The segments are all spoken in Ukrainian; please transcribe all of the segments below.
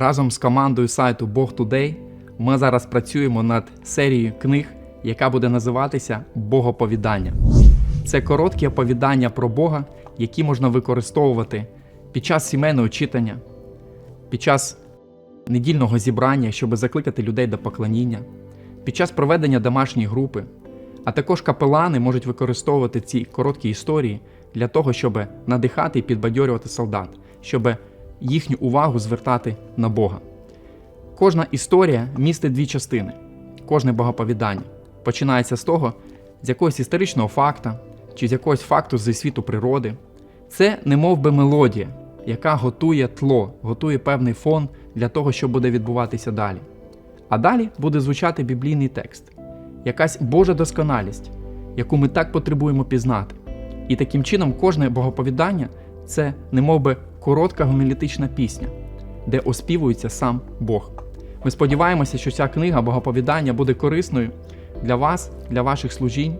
Разом з командою сайту Бог Today ми зараз працюємо над серією книг, яка буде називатися Богоповідання. Це короткі оповідання про Бога, які можна використовувати під час сімейного читання, під час недільного зібрання, щоб закликати людей до поклоніння, під час проведення домашньої групи. А також капелани можуть використовувати ці короткі історії для того, щоб надихати і підбадьорювати солдат, щоб їхню увагу звертати на Бога. Кожна історія містить дві частини, кожне богоповідання починається з того, з якогось історичного факта чи з якогось факту зі світу природи. Це не мов би мелодія, яка готує тло, готує певний фон для того, що буде відбуватися далі. А далі буде звучати біблійний текст, якась Божа досконалість, яку ми так потребуємо пізнати. І таким чином кожне богоповідання це не би коротка гомілітична пісня, де оспівується сам Бог. Ми сподіваємося, що ця книга богоповідання буде корисною для вас, для ваших служінь.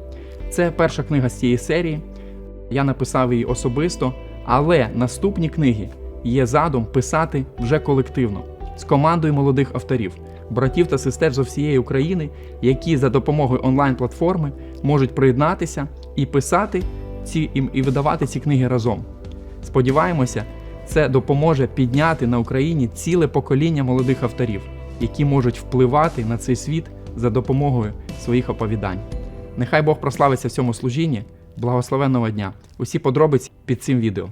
Це перша книга з цієї серії. Я написав її особисто, але наступні книги є задум писати вже колективно з командою молодих авторів, братів та сестер з всієї України, які за допомогою онлайн-платформи можуть приєднатися і писати ці і- і видавати ці книги разом. Сподіваємося, це допоможе підняти на Україні ціле покоління молодих авторів, які можуть впливати на цей світ за допомогою своїх оповідань. Нехай Бог прославиться в цьому служінні. Благословенного дня! Усі подробиці під цим відео.